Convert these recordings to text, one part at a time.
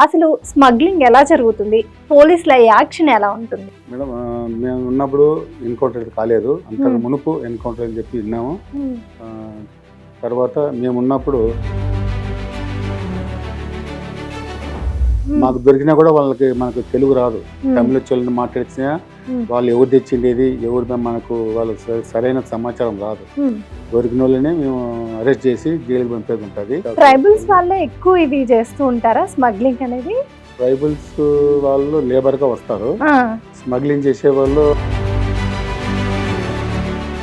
అసలు స్మగ్లింగ్ ఎలా జరుగుతుంది? పోలీసుల యాక్షన్ ఎలా ఉంటుంది? మేడం మేము ఉన్నప్పుడు ఎన్కౌంటర్ కాలేదు. అంతకు Hmm. మునుపు ఎన్కౌంటర్ అని చెప్పి విన్నాము. తర్వాత మేము ఉన్నప్పుడు మాకు దొరికినా కూడా వాళ్ళకి మనకు తెలుగు రాదు. తమిళ వచ్చి మాట్లాడినా. వాళ్ళు ఎవరు తెచ్చిండేది ఎవరు మనకు వాళ్ళు సరైన సమాచారం రాదు. దొరికిన వాళ్ళని మేము అరెస్ట్ చేసి జైలుకి పంపేది ఉంటుంది ట్రైబల్స్ వాళ్ళే ఎక్కువ ఇది చేస్తూ ఉంటారా? స్మగ్లింగ్ అనేది? ట్రైబల్స్ వాళ్ళు లేబర్గా వస్తారు స్మగ్లింగ్ చేసే వాళ్ళు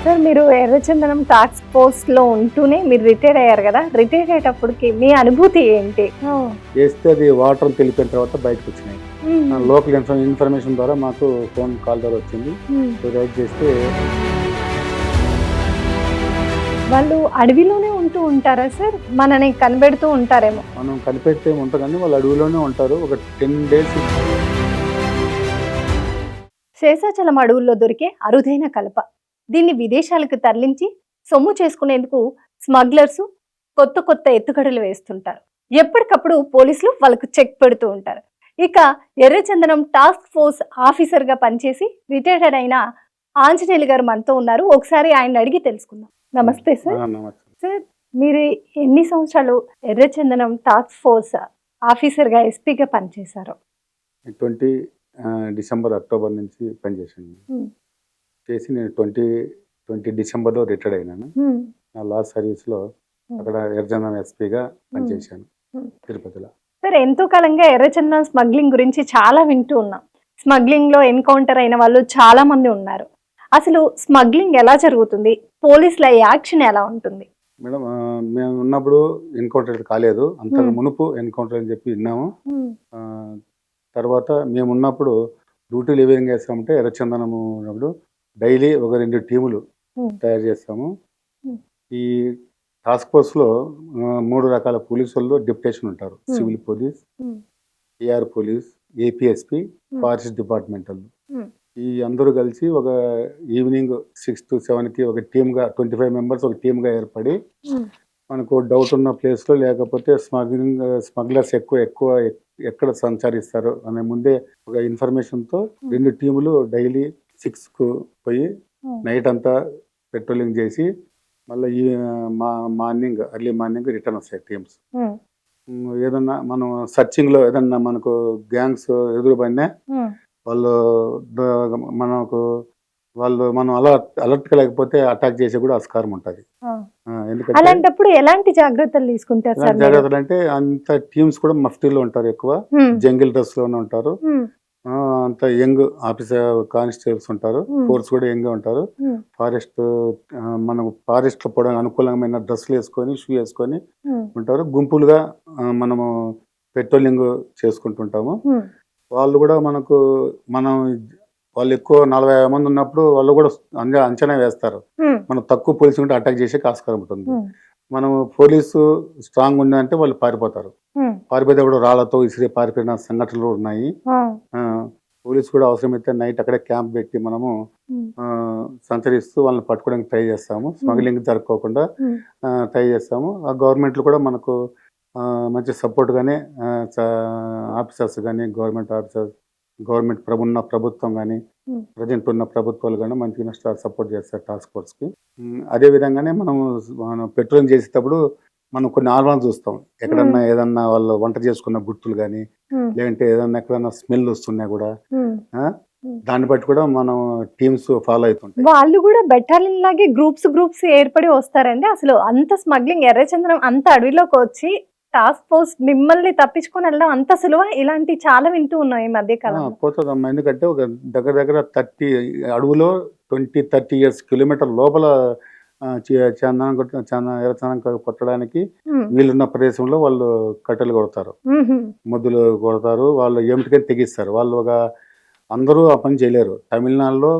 సార్ మీరు ఎర్రచందనం టాస్క్ ఫోర్స్లో ఉంటూనే మీరు రిటైర్ అయ్యారు కదా? రిటైర్ అయ్యేటప్పటికి మీ అనుభూతి ఏంటి? ఓ, వేస్తే అది వాటర్ తెలిపిన తర్వాత బయటకు వచ్చినాయి. లోకల్ ఇన్ఫర్ ఇన్ఫర్మేషన్ ద్వారా మాకు ఫోన్ కాల్ ద్వారా వచ్చింది. చేస్తే వాళ్ళు అడవిలోనే ఉంటూ ఉంటారా సార్? మనని కనిపెడుతూ ఉంటారేమో. మనం కనిపెట్టే ఉంటాం కానీ వాళ్ళు అడవిలోనే ఉంటారు. ఒక టెన్ డేస్ శేషాచలం అడవుల్లో దొరికే అరుదైన కలప. దీన్ని విదేశాలకు తరలించి సొమ్ము చేసుకునేందుకు స్మగ్లర్స్ కొత్త కొత్త ఎత్తుగడలు వేస్తుంటారు. ఎప్పటికప్పుడు పోలీసులు వాళ్ళకు చెక్ పెడుతూ ఉంటారు. ఇక ఎర్రచందనం టాస్క్ ఫోర్స్ ఆఫీసర్గా పనిచేసి రిటైర్డ్ అయిన ఆంజనేయులు గారు మనతో ఉన్నారు. ఒకసారి ఆయన అడిగి తెలుసుకుందాం. నమస్తే సార్. సార్ మీరు ఎన్ని సంవత్సరాలు ఎర్రచందనం టాస్క్ ఫోర్స్ ఆఫీసర్గా ఎస్పీగా పనిచేశారు? ట్వంటీ డిసెంబర్ అక్టోబర్ నుంచి పనిచేసాను. చేసి నేను ట్వంటీ ట్వంటీ డిసెంబర్లో రిటైర్డ్ అయినాను. నా లాస్ట్ సర్వీస్లో. అక్కడ ఎర్జనం ఎస్పీగా పనిచేశాను. తిరుపతిలో. సార్ ఎంతో కాలంగా ఎర్రచందనం స్మగ్లింగ్ గురించి చాలా వింటూ ఉన్నాం. స్మగ్లింగ్లో ఎన్కౌంటర్ అయిన వాళ్ళు చాలా మంది ఉన్నారు. అసలు స్మగ్లింగ్ ఎలా జరుగుతుంది? పోలీసుల యాక్షన్ ఎలా ఉంటుంది? మేడం మేము ఉన్నప్పుడు ఎన్కౌంటర్ కాలేదు. అంతకు Hmm. మునుపు ఎన్కౌంటర్ అని చెప్పి విన్నాము. తర్వాత మేము ఉన్నప్పుడు డ్యూటీలు ఏ విధంగా చేస్తామంటే ఎర్రచందనము ఉన్నప్పుడు డైలీ ఒక రెండు టీములు. తయారు చేస్తాము. ఈ టాస్క్ ఫోర్స్లో మూడు రకాల పోలీసు వాళ్ళు డిప్యుటేషన్ ఉంటారు. Civil police. AR police APSP. Forest departmental Hmm. ఈ అందరూ కలిసి ఒక ఈవినింగ్ సిక్స్ టు సెవెన్కి ఒక టీమ్గా ట్వంటీ ఫైవ్ మెంబర్స్ ఒక టీమ్గా ఏర్పడి మనకు డౌట్ ఉన్న ప్లేస్లో లేకపోతే స్మగ్లింగ్ స్మగ్లర్స్ ఎక్కువ ఎక్కువ ఎక్- ఎక్కడ సంచరిస్తారు అనే ముందే ఒక ఇన్ఫర్మేషన్తో రెండు టీములు డైలీ సిక్స్కు పోయి. నైట్ అంతా పెట్రోలింగ్ చేసి మళ్ళీ ఈ మా మార్నింగ్ ఎర్లీ మార్నింగ్ రిటర్న్ వస్తాయి టీమ్స్. ఏదన్నా మనం సర్చింగ్లో ఏదన్నా మనకు గ్యాంగ్స్ ఎదురుపడినా వాళ్ళు మనకు వాళ్ళు మనం అలర్ట్ అలర్ట్గా లేకపోతే అటాక్ చేసే కూడా ఆస్కారం ఉంటుంది. ఎందుకంటే అలాంటప్పుడు ఎలాంటి జాగ్రత్తలు తీసుకుంటారు జాగ్రత్తలు అంటే అంత టీమ్స్ కూడా మఫ్టీలో ఉంటారు ఎక్కువ. జంగిల్ డ్రెస్లోనే ఉంటారు అంత యంగ్ ఆఫీసర్ కానిస్టేబుల్స్ ఉంటారు. ఫోర్స్ కూడా యంగ్ ఉంటారు. ఫారెస్ట్ మనకు ఫారెస్ట్లో పోవడానికి అనుకూలమైన డ్రెస్సులు వేసుకొని షూ వేసుకొని ఉంటారు. గుంపులుగా మనము పెట్రోలింగ్ చేసుకుంటుంటాము. వాళ్ళు కూడా మనకు మనం వాళ్ళు ఎక్కువ నలభై మంది ఉన్నప్పుడు వాళ్ళు కూడా అంచ- అంచనా వేస్తారు. మనం తక్కువ పోలీసు ఉంటే అటాక్ చేసే ఆస్కారం ఉంటుంది. మనం పోలీసు స్ట్రాంగ్ ఉందంటే వాళ్ళు పారిపోతారు. పారిపోయేటప్పుడు రాళ్ళతో ఇసిరి పారిపోయిన సంఘటనలు కూడా ఉన్నాయి. పోలీసు కూడా అవసరమైతే నైట్ అక్కడే క్యాంప్ పెట్టి మనము సంచరిస్తూ వాళ్ళని పట్టుకోవడానికి ట్రై చేస్తాము. స్మగ్లింగ్ జరుపుకోకుండా ట్రై చేస్తాము. ఆ గవర్నమెంట్లు కూడా మనకు మంచి సపోర్ట్గానే ఆఫీసర్స్ కానీ గవర్నమెంట్ ఆఫీసర్స్ గవర్నమెంట్ ప్రభు ఉన్న ప్రభుత్వం కానీ. ప్రజెంట్ ఉన్న ప్రభుత్వాలు కానీ మంచిగా సపోర్ట్ చేస్తారు టాస్క్ ఫోర్స్కి. అదే విధంగానే మనం మనం పెట్రోలింగ్ చేసేటప్పుడు మనం కొన్ని ఆల్వాన్స్ చూస్తాం. ఎక్కడన్నా ఏదన్నా వాళ్ళు వంట చేసుకున్న గుర్తులు కానీ లేదంటే ఏదన్నా ఎక్కడన్నా స్మెల్ వస్తున్నా కూడా దాన్ని బట్టి కూడా మనం టీమ్స్ ఫాలో అవుతుంటాయి. వాళ్ళు కూడా బెటాలియన్ లాగే గ్రూప్స్ గ్రూప్స్ ఏర్పడి వస్తారండి. అసలు అంత స్మగ్లింగ్ ఎర్రచందనం అంత అడవిలోకి వచ్చి టాస్క్ ఫోర్స్ మిమ్మల్ని తప్పించుకొని వెళ్ళడం అంత సులువ? ఇలాంటి చాలా వింటూ ఉన్నాం ఈ మధ్య కాలంలో. పోతుందమ్మా. ఎందుకంటే ఒక దగ్గర దగ్గర థర్టీ అడవులో ట్వంటీ థర్టీ ఇయర్స్ కిలోమీటర్ లోపల చందనం కొట్ట చందనం ఎర్రచందనం కొట్టడానికి వీళ్ళున్న ప్రదేశంలో వాళ్ళు కట్టెలు కొడతారు. ముద్దులు కొడతారు. వాళ్ళు ఏమిటికని తెగిస్తారు. వాళ్ళు ఒక అందరూ ఆ పని చేయలేరు. తమిళనాడులో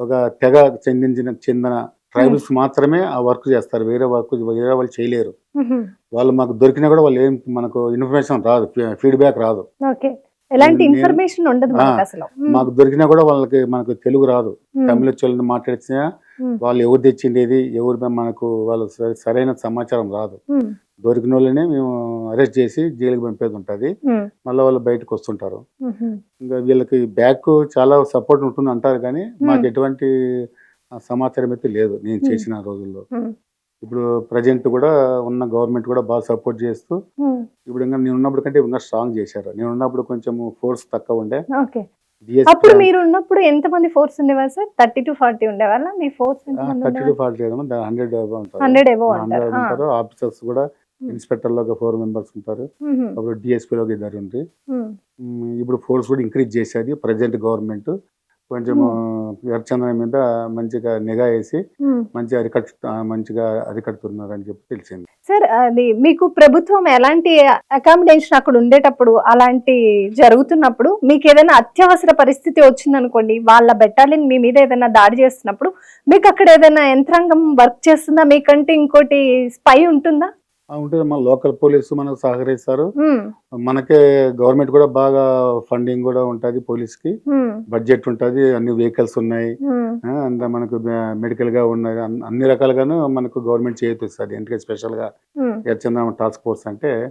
ఒక తెగ చెందించిన చెందిన ట్రైబల్స్ మాత్రమే ఆ వర్క్ చేస్తారు. వేరే వర్క్ వేరే వాళ్ళు చేయలేరు. వాళ్ళు మాకు దొరికినా కూడా వాళ్ళు ఏం మనకు ఇన్ఫర్మేషన్ రాదు. ఫీడ్బ్యాక్ రాదు. ఎలాంటి ఇన్ఫర్మేషన్ ఉండదు మాకు దొరికినా కూడా వాళ్ళకి మనకు తెలుగు రాదు. తమిళ వచ్చి మాట్లాడినా ఉమ్, వాళ్ళు ఎవరు తెచ్చిండేది ఎవరు మనకు వాళ్ళు సరైన సమాచారం రాదు. దొరికిన వాళ్ళని మేము అరెస్ట్ చేసి జైలుకి పంపేది ఉంటుంది మళ్ళీ వాళ్ళు బయటకు వస్తుంటారు. ఇంకా వీళ్ళకి బ్యాక్ చాలా సపోర్ట్ ఉంటుంది అంటారు కానీ మాకు. ఎటువంటి సమాచారం అయితే లేదు నేను. చేసిన రోజుల్లో. ఇప్పుడు ప్రజెంట్ కూడా ఉన్న గవర్నమెంట్ కూడా బాగా సపోర్ట్ చేస్తూ ఇప్పుడు ఇంకా నేను ఉన్నప్పుడు కంటే ఇంకా స్ట్రాంగ్ చేశారు. నేను ఉన్నప్పుడు కొంచెం ఫోర్స్ తక్కువ ఉండే. అప్పుడు మీరు ఉన్నప్పుడు ఎంత మంది ఫోర్స్ ఉండేవారు సార్? థర్టీ టు ఫార్టీ ఉండేవాళ్ళ? మీ force thirty to forty hundred hundred ఉంటారు. ఆఫీసర్స్ కూడా. ఇన్స్పెక్టర్లో ఫోర్ మెంబర్స్ ఉంటారు. అప్పుడు డిఎస్పీ లో ఇద్దరు ఉంది ఇప్పుడు ఫోర్స్ కూడా ఇంక్రీజ్ చేసేది ప్రజెంట్ గవర్నమెంట్ కొంచెం ఎర్చందనం మీద మంచిగా నిఘా వేసి. మంచిగా అరికట్ ఆ, మంచిగా అరికడుతున్నారు అని చెప్పి తెలిసింది. సార్ అది మీకు ప్రభుత్వం ఎలాంటి అకామిడేషన్ అక్కడ ఉండేటప్పుడు అలాంటి జరుగుతున్నప్పుడు మీకు ఏదైనా అత్యవసర పరిస్థితి వచ్చిందనుకోండి వాళ్ళ బెటాలియన్ మీ మీద ఏదైనా దాడి చేస్తున్నప్పుడు మీకు అక్కడ ఏదైనా యంత్రాంగం వర్క్ చేస్తుందా? మీకంటే ఇంకోటి స్పై ఉంటుందా? ఉంటుంది. మన లోకల్ పోలీసు మనకు సహకరిస్తారు. మనకే గవర్నమెంట్ కూడా బాగా ఫండింగ్ కూడా ఉంటుంది పోలీస్కి. ఉమ్, బడ్జెట్ ఉంటుంది. అన్ని వెహికల్స్ ఉన్నాయి. అంత మనకు మెడికల్గా ఉన్నాయి అన్- అన్ని రకాలుగాను మనకు గవర్నమెంట్ చేయిస్తుంది ఎందుకంటే స్పెషల్గా ఎర్చందనం టాస్క్ ఫోర్స్ అంటే.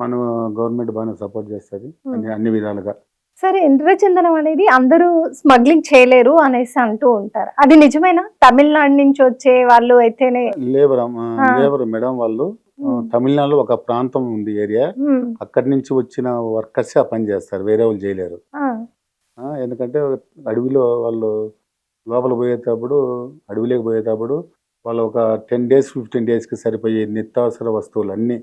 మనం గవర్నమెంట్ బాగానే సపోర్ట్ చేస్తుంది. అన్ని అన్ని విధాలుగా. సరే ఇంద్రచందనం అనేది అందరూ స్మగ్లింగ్ చేయలేరు అనేసి అంటూ ఉంటారు. అది నిజమేనా? తమిళనాడు నుంచి వచ్చే వాళ్ళు అయితేనే లేబర్. లేబర్ మేడం వాళ్ళు. తమిళనాడులో ఒక ప్రాంతం ఉంది ఏరియా. అక్కడి నుంచి వచ్చిన వర్కర్స్ ఆ పని చేస్తారు వేరే వాళ్ళు చేయలేరు. ఎందుకంటే అడవిలో వాళ్ళు లోపల పోయేటప్పుడు అడవిలోకి పోయేటప్పుడు వాళ్ళు ఒక టెన్ డేస్ ఫిఫ్టీన్ డేస్కి సరిపోయే నిత్యావసర వస్తువులు అన్నీ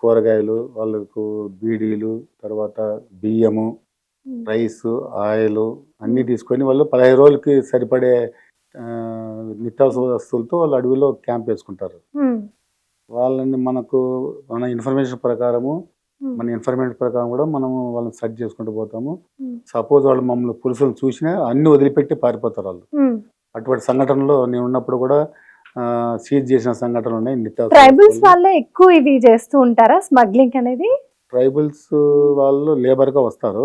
కూరగాయలు వాళ్ళకు బీడీలు తర్వాత బియ్యము. రైస్ ఆయిల్ అన్నీ తీసుకొని వాళ్ళు పదహైదు రోజులకి సరిపడే నిత్యావసర వస్తువులతో వాళ్ళు అడవిలో క్యాంప్ వేసుకుంటారు. వాళ్ళని మనకు మన ఇన్ఫర్మేషన్ ప్రకారము ఉమ్. మన ఇన్ఫర్మేషన్ ప్రకారం కూడా మనం వాళ్ళని సెర్చ్ చేసుకుంటూ పోతాము. సపోజ్ వాళ్ళు మమ్మల్ని పురుషులను చూసినా అన్ని వదిలిపెట్టి పారిపోతారు వాళ్ళు. ఉమ్. అటువంటి సంఘటనలో నేను ఉన్నప్పుడు కూడా సీజ్ చేసిన సంఘటనలు ఉన్నాయి. ట్రైబల్స్. వాళ్ళే ఎక్కువ ఇవి చేస్తూ ఉంటారా? స్మగ్లింగ్ అనేది? ట్రైబల్స్ వాళ్ళు లేబర్గా వస్తారు.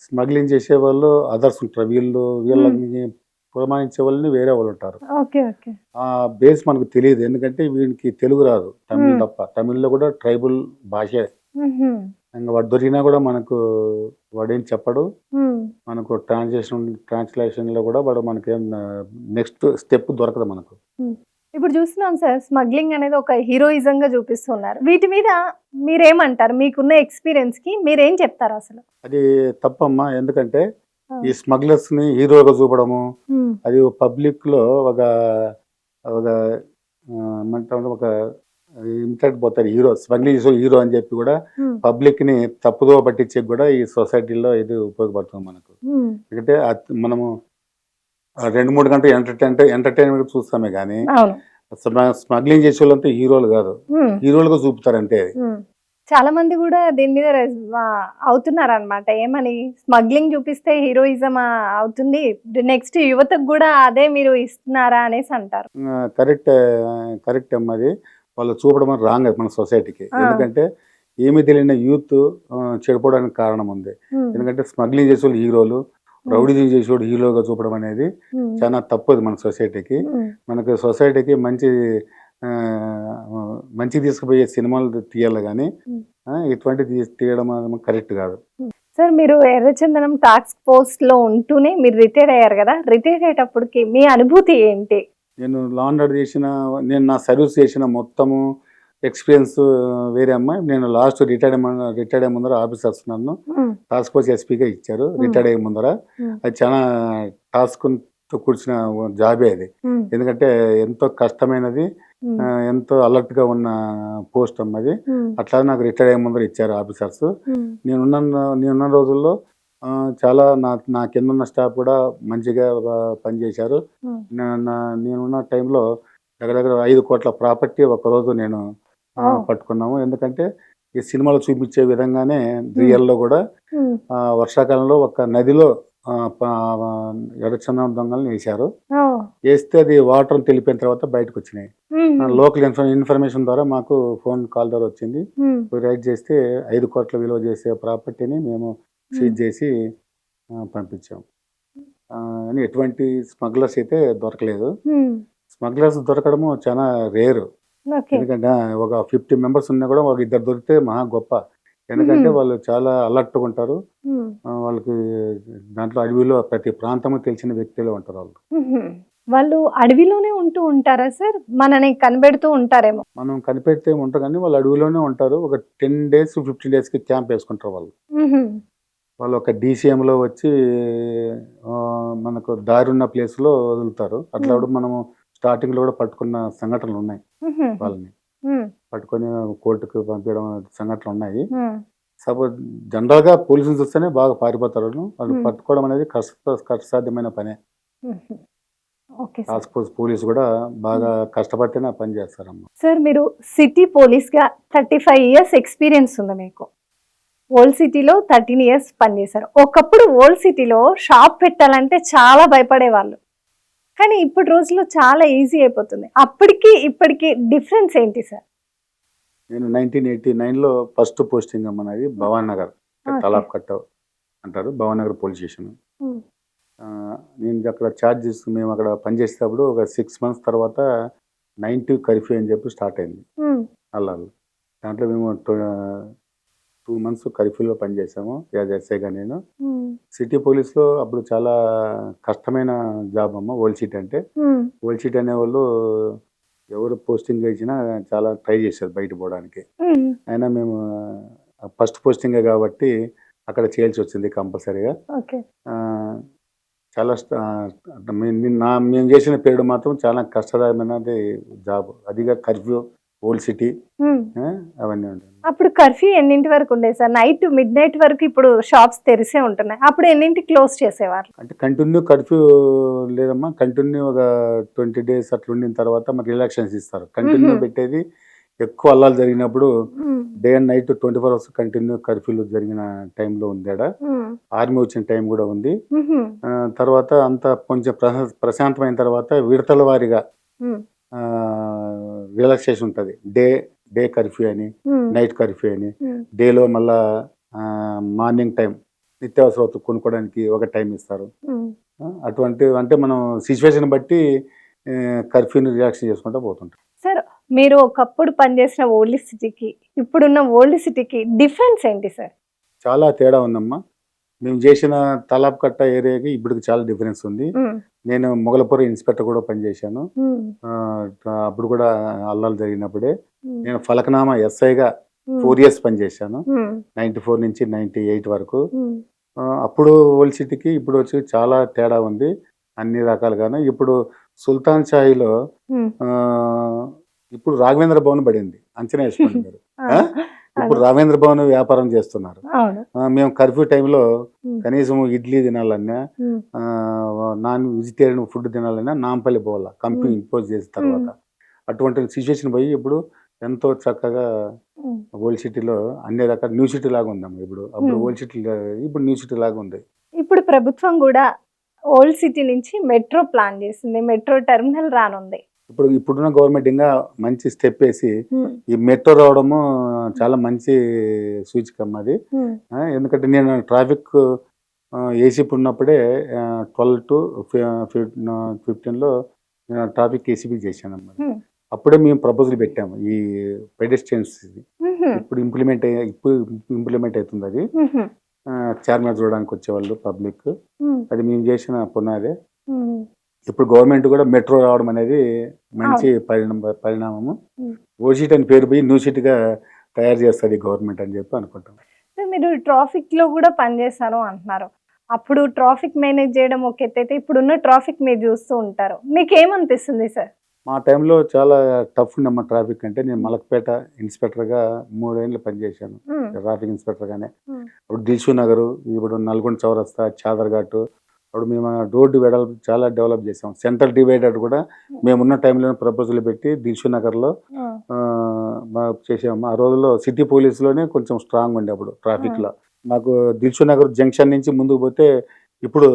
స్మగ్లింగ్ చేసే వాళ్ళు అదర్స్ ఉంటారు. వీళ్ళు వీళ్ళని పురమాయించే వాళ్ళని వేరే వాళ్ళు ఉంటారు. Okay okay. ఆ బేస్ మనకు తెలియదు. ఎందుకంటే వీనికి తెలుగు రాదు. తమిళ్. తప్ప. తమిళ్ళో కూడా ట్రైబల్ భాషే. ఇంకా వాడు దొరికినా కూడా మనకు వాడేం చెప్పడు. మనకు ట్రాన్స్లేషన్ ట్రాన్స్లేషన్లో కూడా వాడు మనకేం నెక్స్ట్ స్టెప్ దొరకదు మనకు. ఇప్పుడు చూస్తున్నాం సార్ స్మగ్లింగ్ అనేది ఒక హీరోయిజం గా చూపిస్తున్నారు. వీటి మీద మీరేమంటారు? మీకున్న ఎక్స్పీరియన్స్కి మీరేం చెప్తారు అసలు? అది తప్పమ్మా. ఎందుకంటే. ఈ స్మగ్లర్స్ని హీరోగా చూపడము. అది పబ్లిక్లో ఒక ఒక ఆ, ఏమంటారు ఒక ఇంపాక్ట్ పోతారు హీరో స్మగ్లింగ్ చేసే హీరో అని చెప్పి కూడా పబ్లిక్ని తప్పుదో పట్టించే కూడా ఈ సొసైటీలో ఇది ఉపయోగపడుతుంది మనకు. ఎందుకంటే మనము రెండు మూడు గంటలు ఎంటర్టైన్ ఎంటర్టైన్మెంట్ చూస్తామే కానీ స్మగ్లింగ్ చేసే వాళ్ళంతా హీరోలు కాదు. హీరోలుగా చూపుతారు అంతే అది. చాలా మంది కూడా దీని మీద అవుతున్నారు అనమాట ఏమని? స్మగ్లింగ్ చూపిస్తే హీరోయిజం అవుతుంది. నెక్స్ట్ యువతకు కూడా అదే మీరు ఇస్తున్నారా అనేసి అంటారు. కరెక్ట్ కరెక్ట్ అమ్మా అది. వాళ్ళు చూపడం రాంగ్ మన సొసైటీకి. ఎందుకంటే ఏమీ తెలియని యూత్ చెడిపోవడానికి కారణం ఉంది. ఎందుకంటే స్మగ్లింగ్ చేసే హీరోలు రౌడీ చేసేవాడు హీరోగా చూపడం అనేది చాలా తప్పదు మన సొసైటీకి. మనకు సొసైటీకి మంచి మంచి తీసుకుపోయే సినిమాలు తీయాలి కానీ. ఇటువంటి తీయడం కరెక్ట్ కాదు. సార్ మీరు ఎర్రచందనం టాస్క్ ఫోర్స్లో ఉంటూనే మీరు రిటైర్ అయ్యారు కదా రిటైర్ అయ్యేటప్పటికి మీ అనుభూతి ఏంటి? నేను లాండర్ చేసిన నేను నా సర్వీస్ చేసిన మొత్తము ఎక్స్పీరియన్స్ వేరే అమ్మాయి నేను లాస్ట్ రిటైర్డ్ రిటైర్డ్ అయ్యే ముందర ఆఫీసర్స్ నన్ను టాస్క్ ఫోర్స్ ఎస్పీగా ఇచ్చారు రిటైర్డ్ అయ్యే ముందర. అది చాలా టాస్క్తో కూర్చున్న జాబే అది. ఎందుకంటే ఎంతో కష్టమైనది ఎంతో అలర్ట్గా ఉన్న పోస్ట్ అమ్మది. అట్లా నాకు రిటైర్ అయ్యే ముందర ఇచ్చారు ఆఫీసర్స్ నేనున్న నేనున్న రోజుల్లో చాలా నా నా కింద ఉన్న స్టాఫ్ కూడా మంచిగా పనిచేశారు. నేనున్న టైంలో దగ్గర దగ్గర ఐదు కోట్ల ప్రాపర్టీ ఒకరోజు నేను. పట్టుకున్నాము. ఎందుకంటే ఈ సినిమాలో చూపించే విధంగానే రియల్లో కూడా వర్షాకాలంలో ఒక నదిలో ఎర్రచందనం దొంగల్ని వేశారు. వేస్తే అది వాటర్ తెలిపిన తర్వాత బయటకు వచ్చినాయి లోకల్ ఇన్ఫర్ ఇన్ఫర్మేషన్ ద్వారా మాకు ఫోన్ కాల్ ద్వారా వచ్చింది. రైడ్ చేస్తే ఐదు కోట్ల విలువ చేసే ప్రాపర్టీని మేము సీజ్ చేసి పంపించాం. కానీ ఎటువంటి స్మగ్లర్స్ అయితే దొరకలేదు. స్మగ్లర్స్ దొరకడము చాలా రేరు. ఎందుకంటే ఒక ఫిఫ్టీ మెంబర్స్ ఉన్నా కూడా ఒక ఇద్దరు దొరికితే మహా గొప్ప. ఎందుకంటే. వాళ్ళు చాలా అలర్ట్గా ఉంటారు వాళ్ళకి దాంట్లో అడవిలో ప్రతి ప్రాంతము తెలిసిన వ్యక్తులు ఉంటారు వాళ్ళు. వాళ్ళు అడవిలోనే ఉంటూ ఉంటారా సార్ మనని కనిపెడుతూ ఉంటారేమో మనం కనిపెడితే ఉంటారు కానీ వాళ్ళు అడవిలోనే ఉంటారు ఒక టెన్ డేస్ ఫిఫ్టీన్ డేస్కి క్యాంప్ వేసుకుంటారు వాళ్ళు. వాళ్ళు ఒక డీసీఎంలో వచ్చి మనకు దారి ఉన్న ప్లేస్లో వదులుతారు అట్లా కూడా మనము స్టార్టింగ్లో కూడా పట్టుకున్న సంఘటనలు ఉన్నాయి. వాళ్ళని. పట్టుకొని కోర్టుకు పంపించడం సంఘటనలు ఉన్నాయి. సపోజ్ జనరల్గా పోలీసులు చూస్తేనే బాగా పారిపోతారు. వాళ్ళు. పట్టుకోవడం అనేది కష్ట కష్టసాధ్యమైన పనే. టాస్క్ ఫోర్స్ పోలీసు కూడా బాగా కష్టపడితేనే పని చేస్తారమ్మా. సార్ మీరు సిటీ పోలీస్గా థర్టీ ఫైవ్ ఇయర్స్ ఎక్స్పీరియన్స్ ఉంది మీకు? ఓల్డ్ సిటీలో థర్టీన్ ఇయర్స్ పనిచేశారు ఒకప్పుడు ఓల్డ్ సిటీలో షాప్ పెట్టాలంటే చాలా భయపడేవాళ్ళు. కానీ ఇప్పుడు రోజుల్లో చాలా ఈజీ అయిపోతుంది. అప్పటికి ఇప్పటికి డిఫరెన్స్ ఏంటి సార్? నేను నైన్టీన్ ఎయిటీ నైన్లో ఫస్ట్ పోస్టింగ్ అమ్మనది భవాన్ నగర్. తలాబ్ కట్ట అంటారు భవాన్ నగర్ పోలీస్ స్టేషన్. నేను అక్కడ ఛార్జ్ చేస్తూ మేము అక్కడ పనిచేసేటప్పుడు ఒక సిక్స్ మంత్స్ తర్వాత నైన్టీ కర్ఫ్యూ అని చెప్పి స్టార్ట్ అయింది. మ్మ్. అలా దాంట్లో మేము టూ మంత్స్ కర్ఫ్యూలో పనిచేసాము యాజ్ ఎస్ఐగా నేను. సిటీ పోలీస్లో అప్పుడు చాలా కష్టమైన జాబ్ అమ్మ ఓల్డ్ సిటీ అంటే. మ్మ్. ఓల్డ్ సిటీ అనేవాళ్ళు ఎవరు పోస్టింగ్ ఇచ్చినా చాలా ట్రై చేశారు బయట పోవడానికి. అయినా మేము ఫస్ట్ పోస్టింగే కాబట్టి అక్కడ చేయాల్సి వచ్చింది కంపల్సరీగా. చాలా నా మేము చేసిన పీరియడ్ మాత్రం చాలా కష్టదాయమైనది జాబ్. అదిగా కర్ఫ్యూ. Old city. అవన్నీ ఉంటాయి అప్పుడు కర్ఫ్యూ ఎన్నింటి వరకు ఉండేది సార్ నైట్ మిడ్ నైట్ వరకు ఇప్పుడు షాప్స్ తెరిసే ఉంటున్నాయి అప్పుడు ఎన్నింటి క్లోజ్ చేసేవారు అంటే కంటిన్యూ కర్ఫ్యూ లేదమ్మా కంటిన్యూ ఒక ట్వంటీ డేస్ అట్లా ఉండిన తర్వాత మరి రిలాక్సెన్స్ ఇస్తారు కంటిన్యూ. పెట్టేది ఎక్కువ అల్లాలు జరిగినప్పుడు. Day and night twenty four hours continue కర్ఫ్యూలు జరిగిన టైంలో ఉంది ఆడ. ఆర్మీ వచ్చిన టైం కూడా ఉంది తర్వాత అంత కొంచెం ప్రశా- ప్రశాంతమైన తర్వాత విడతల వారీగా. రిలాక్సేషన్ ఉంటుంది డే డే కర్ఫ్యూ అని. నైట్ కర్ఫ్యూ అని. డేలో మళ్ళా మార్నింగ్ టైం నిత్యావసర వస్తువులు కొనుక్కోవడానికి ఒక టైం ఇస్తారు. ఆ, అటువంటి అంటే మనం సిచ్యువేషన్ బట్టి కర్ఫ్యూని రియాక్షన్ చేసుకుంటూ పోతుంటాం సార్ మీరు ఒకప్పుడు పనిచేసిన ఓల్డ్ సిటీకి ఇప్పుడున్న ఓల్డ్ సిటీకి డిఫరెన్స్ ఏంటి సార్ చాలా తేడా ఉందమ్మా మేము చేసిన తలాబ్ కట్ట ఏరియాకి ఇప్పటికి చాలా డిఫరెన్స్ ఉంది. నేను మొగలపురం ఇన్స్పెక్టర్ కూడా పనిచేశాను. అప్పుడు కూడా అల్లాలు జరిగినప్పుడే. నేను ఫలకనామా ఎస్ఐగా. ఫోర్ ఇయర్స్ పనిచేశాను. మ్మ్. నైంటీ ఫోర్ నుంచి నైంటీ ఎయిట్ వరకు. అప్పుడు ఓల్డ్ సిటీకి ఇప్పుడు వచ్చి చాలా తేడా ఉంది. అన్ని రకాలుగాను. ఇప్పుడు సుల్తాన్ షాహీలో ఇప్పుడు రాఘవేంద్ర భవన్ పడింది. అంచనా ఆ, ఇప్పుడు రాఘవేంద్ర భవన్ వ్యాపారం చేస్తున్నారు. మేము కర్ఫ్యూ టైంలో. కనీసం ఇడ్లీ తినాలన్నా నాన్ వెజిటేరియన్ ఫుడ్ తినాలన్నా నాంపల్లి పోవాలా కంపెనీ. ఇంపోజ్ చేసిన తర్వాత. అటువంటి సిచ్యువేషన్ పోయి ఇప్పుడు ఎంతో చక్కగా. ఓల్డ్ సిటీలో అన్ని రకాల న్యూ సిటీ లాగా ఉందమ్మా ఇప్పుడు. అప్పుడు. ఓల్డ్ సిటీ ఇప్పుడు న్యూ సిటీ లాగా ఉంది. ఇప్పుడు ప్రభుత్వం కూడా ఓల్డ్ సిటీ నుంచి మెట్రో ప్లాన్ చేసింది. మెట్రో టెర్మినల్ రానుంది. ఇప్పుడు ఇప్పుడున్న గవర్నమెంట్ ఇంకా మంచి స్టెప్ వేసి. ఈ మెట్రో రావడము చాలా మంచి సూచికం అది ఎందుకంటే నేను ట్రాఫిక్ ఏసీపీ ఉన్నప్పుడే ట్వెల్వ్ టు ఫిఫ్టీన్లో నేను ట్రాఫిక్ ఏసీపీ చేశాను అన్నమాట మ్మ్. అప్పుడే మేము ప్రపోజల్ పెట్టాము ఈ పెడెస్టియన్స్. ఇప్పుడు ఇంప్లిమెంట్ ఇప్పుడు ఇంప్లిమెంట్ అవుతుంది అది. చార్మినార్ చూడడానికి వచ్చేవాళ్ళు పబ్లిక్. అది మేము చేసిన పునాదే. ఇప్పుడు గవర్నమెంట్ కూడా మెట్రో రావడం అనేది మంచి పరిణామ పరిణామము. మ్మ్. ఓసీటీ అని పేరు పోయి న్యూ సిటీగా తయారు చేస్తుంది గవర్నమెంట్ అని చెప్పి అనుకుంటాం. మీరు ట్రాఫిక్లో కూడా పనిచేశారు అంటున్నారు. అప్పుడు ట్రాఫిక్ మేనేజ్ చేయడం ఒక ఎత్తు అయితే ఇప్పుడున్న ట్రాఫిక్ మీరు చూస్తూ ఉంటారు. మీకు ఏమనిపిస్తుంది సార్? మా టైంలో చాలా టఫ్ ఉండమ్మా ట్రాఫిక్ అంటే నేను మలక్పేట ఇన్స్పెక్టర్గా మూడేళ్ళు పనిచేశాను. ట్రాఫిక్ ఇన్స్పెక్టర్గానే మ్మ్. అప్పుడు దిల్సు నగరు ఇప్పుడు నల్గొండ చౌరస్తా చాదర్ఘాట్ అప్పుడు మేము ఆ రోడ్డు వెడల్పు చాలా డెవలప్ చేసాం. సెంట్రల్ డివైడర్ కూడా మేమున్న టైంలో ప్రపోజల్ పెట్టి దిల్సు నగర్లో ఆ. ఆ, బాగా చేసాము. ఆ రోజుల్లో సిటీ పోలీసులోనే కొంచెం స్ట్రాంగ్ ఉండే అప్పుడు ట్రాఫిక్లో మాకు దిల్సు నగర్ జంక్షన్ నుంచి ముందుకు పోతే ఇప్పుడు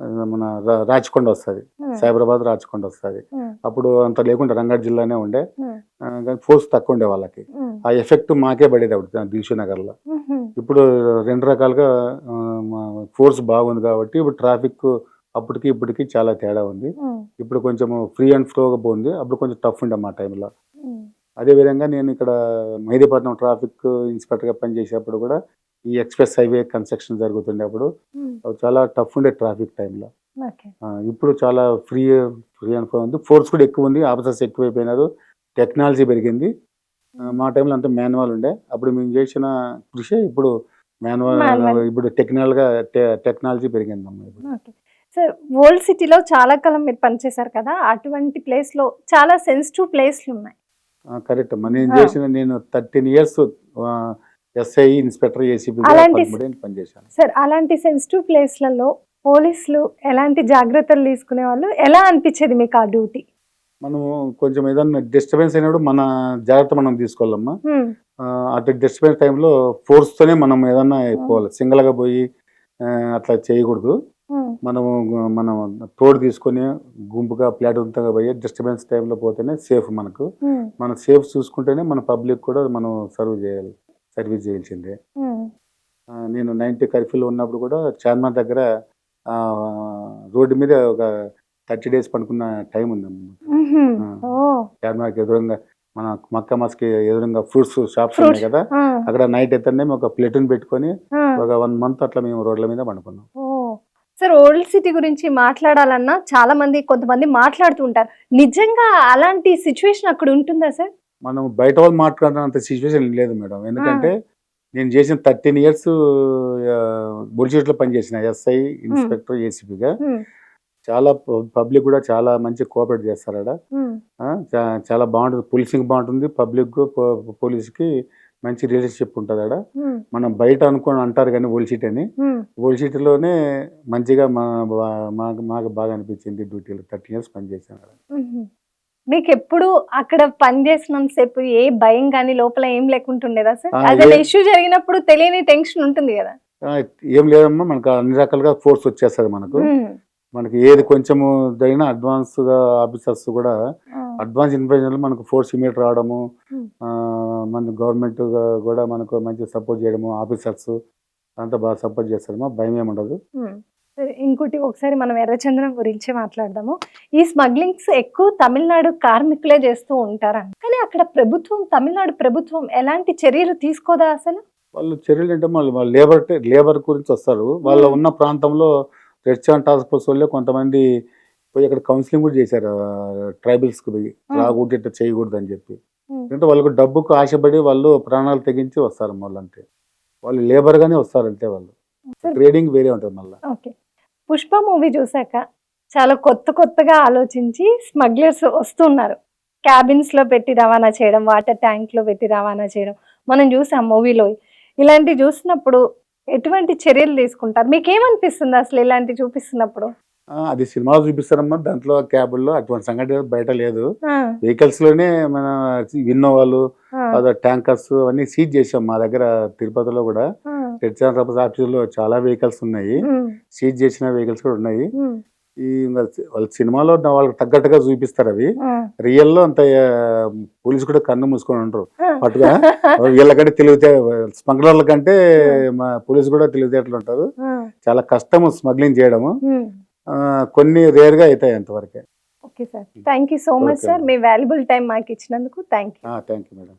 మన రాచకొండ వస్తుంది. సైబరాబాద్ రాచకొండ వస్తుంది. అప్పుడు అంత లేకుండా రంగారెడ్డి జిల్లానే ఉండే. కానీ ఫోర్స్ తక్కువ ఉండే వాళ్ళకి. ఆ. ఎఫెక్ట్ మాకే పడేది అప్పుడు దిల్సు నగర్లో. ఇప్పుడు రెండు రకాలుగా ఫోర్స్ బాగుంది కాబట్టి ఇప్పుడు ట్రాఫిక్ అప్పటికి ఇప్పటికి చాలా తేడా ఉంది. ఇప్పుడు కొంచెం ఫ్రీ అండ్ ఫ్లోగా పోయింది అప్పుడు కొంచెం టఫ్ ఉండే మా టైంలో. అదేవిధంగా నేను ఇక్కడ మెహదీపట్నం ట్రాఫిక్ ఇన్స్పెక్టర్గా పనిచేసేటప్పుడు కూడా ఈ ఎక్స్ప్రెస్ హైవే కన్స్ట్రక్షన్ జరుగుతుండే అప్పుడు అవి చాలా టఫ్ ఉండే ట్రాఫిక్ టైంలో. ఇప్పుడు చాలా ఫ్రీ ఫ్రీ అండ్ ఉంది ఫోర్స్ కూడా ఎక్కువ ఉంది ఆఫీసర్స్ ఎక్కువైపోయినారు టెక్నాలజీ పెరిగింది. మా టైంలో అంతా మాన్యువల్ ఉండే అప్పుడు మేము చేసిన కృషి ఇప్పుడు మాన్యువల్. ఇప్పుడు టెక్నికల్గా టెక్నాలజీ పెరిగిందమ్మా ఇప్పుడు. సార్ ఓల్డ్ సిటీలో చాలా కాలం మీరు పనిచేశారు కదా అటువంటి ప్లేస్లో చాలా సెన్సిటివ్ ప్లేస్లు ఉన్నాయి. కరెక్ట్ అమ్మా. నేను. చేసిన నేను thirteen years SI inspector ACP అలాంటి- పనిచేశాను. సార్ అలాంటి సెన్సిటివ్ ప్లేస్లలో పోలీసులు ఎలాంటి జాగ్రత్తలు తీసుకునే వాళ్ళు ఎలా అనిపించేది మీకు ఆ డ్యూటీ మనము కొంచెం ఏదన్నా డిస్టర్బెన్స్ అయినప్పుడు మన జాగ్రత్త మనం తీసుకోవాలమ్మా. అటు డిస్టర్బెన్స్ టైంలో ఫోర్స్తోనే మనం ఏదన్నా పోవాలి సింగిల్గా పోయి అట్లా చేయకూడదు. మనము మనం తోడు తీసుకొని గుంపుగా ప్లాటూన్తో పోయి డిస్టర్బెన్స్ టైంలో పోతేనే సేఫ్ మనకు. మన సేఫ్ చూసుకుంటేనే మన పబ్లిక్ కూడా మనం సర్వ్ చేయాలి. సర్వీస్ చేయాల్సిందే ఆ, నేను నైన్టీ కర్ఫ్యూలో ఉన్నప్పుడు కూడా చార్మార్ దగ్గర రోడ్డు మీద ఒక థర్టీ డేస్ పడుకున్న టైం ఓ. చార్మార్కి ఎదురుగా మన మక్క మస్కి ఎదురుగా ఫ్రూట్స్ షాప్స్. ఉన్నాయి కదా అక్కడ నైట్ ఎత్తనే ఒక ప్లేటూన్ పెట్టుకొని. ఒక వన్ మంత్ అట్లా మేము రోడ్ల మీద పండుకున్నాం. సార్ ఓల్డ్ సిటీ గురించి మాట్లాడాలన్నా చాలా మంది కొంతమంది మాట్లాడుతూ ఉంటారు. నిజంగా అలాంటి సిచ్యువేషన్ అక్కడ ఉంటుందా సార్? మనం బయట వాళ్ళు మాట్లాడినంత సిచ్యువేషన్ లేదు మేడం. ఎందుకంటే నేను చేసిన థర్టీన్ ఇయర్స్ బుల్షీట్లో పనిచేసిన ఎస్ఐ ఇన్స్పెక్టర్ ఏసీపీగా. చాలా పబ్లిక్ కూడా చాలా మంచి కోఆపరేట్ చేస్తారు ఆడ చాలా బాగుంటుంది. పోలీసింగ్ బాగుంటుంది. పబ్లిక్ పోలీస్కి మంచి రిలేషన్షిప్ ఉంటుంది ఆడ మనం బయట అనుకోని అంటారు కానీ ఓల్డ్ అని. సిటీలోనే మంచిగా మా మాకు బాగా అనిపించింది డ్యూటీలో. థర్టీ ఇయర్స్ పనిచేసాను. మీకు ఎప్పుడు అక్కడ పని చేసినంత సేపు ఏ భయం కానీ లోపల ఏం లేకుంటుండేదా సార్? ఏ- ఇష్యూ జరిగినప్పుడు తెలియని టెన్షన్ ఉంటుంది కదా. ఏం లేదమ్మా మనకు అన్ని రకాలుగా ఫోర్స్ వచ్చేస్తుంది మనకు. మనకి ఏది కొంచెము జరిగినా అడ్వాన్స్గా ఆఫీసర్స్ కూడా అడ్వాన్స్ ఇన్ఫర్మేషన్ మనకు ఫోర్స్ ఇమీడియట్ రావడము మన గవర్నమెంట్ కూడా మనకు మంచి సపోర్ట్ చేయడము ఆఫీసర్స్ అంతా బాగా సపోర్ట్ చేస్తారమ్మా భయం ఏమి ఉండదు. ఇంకోటి ఒకసారి మనం ఎర్రచంద్రం గురించి మాట్లాడదాము. ఈ స్మగ్లింగ్స్ ఎక్కువ తమిళనాడు కార్మికులే చేస్తూ ఉంటారంట కానీ అక్కడ ప్రభుత్వం తమిళనాడు ప్రభుత్వం ఎలాంటి చర్యలు తీసుకోదా అసలు? వాళ్ళు చర్యలు అంటే వాళ్ళు లేబర్ లేబర్ గురించి వస్తారు. వాళ్ళు. ఉన్న ప్రాంతంలో రెడ్ చాన్ టాస్క్ ఫోర్స్ వాళ్ళు కొంతమంది పోయి అక్కడ కౌన్సిలింగ్ కూడా చేశారు ట్రైబల్స్కి పోయి. రాకూడదు ఇట్లా చేయకూడదు అని చెప్పి. ఎందుకంటే వాళ్ళకు డబ్బుకు ఆశపడి వాళ్ళు ప్రాణాలు తెగించి వస్తారు వాళ్ళు అంతే. వాళ్ళు లేబర్గానే వస్తారు అంతే వాళ్ళు. ట్రేడింగ్ వేరే ఉంటుంది మళ్ళీ. పుష్ప మూవీ చూసాక చాలా కొత్త కొత్తగా ఆలోచించి స్మగ్లర్స్ వస్తున్నారు. క్యాబిన్స్లో పెట్టి రవాణా చేయడం వాటర్ ట్యాంక్లో పెట్టి రవాణా చేయడం మనం చూసాం మూవీలో. ఇలాంటివి చూసినప్పుడు ఎటువంటి చర్యలు తీసుకుంటారు? మీకు ఏమనిపిస్తుంది అసలు ఇలాంటివి చూపిస్తున్నప్పుడు? అది సినిమాలో చూపిస్తారమ్మా. దాంట్లో క్యాబుల్లో అటువంటి సంఘటన బయట లేదు. వెహికల్స్లోనే మన ఇన్నోవాలు ట్యాంకర్స్ అవన్నీ సీజ్ చేసాం మా దగ్గర తిరుపతిలో కూడా. రెడ్ ఆఫీస్ ఆఫీసులో చాలా వెహికల్స్ ఉన్నాయి. సీజ్ చేసిన వెహికల్స్ కూడా ఉన్నాయి. ఈ వాళ్ళ సినిమాలో వాళ్ళకి తగ్గట్టుగా చూపిస్తారు అవి. రియల్లో అంత పోలీసు కూడా కన్ను మూసుకొని ఉంటారు. పట్టుగా వీళ్ళకంటే తెలివితే స్మగ్లర్ల కంటే మా పోలీసు కూడా తెలివితేటలు ఉంటారు. చాలా కష్టము స్మగ్లింగ్ చేయడము. కొన్ని రేర్గా అవుతాయి అంతవరకే. Okay sir. Thank you so much. Sir. Me valuable time మాకు ఇచ్చినందుకు thank you. Thank you madam.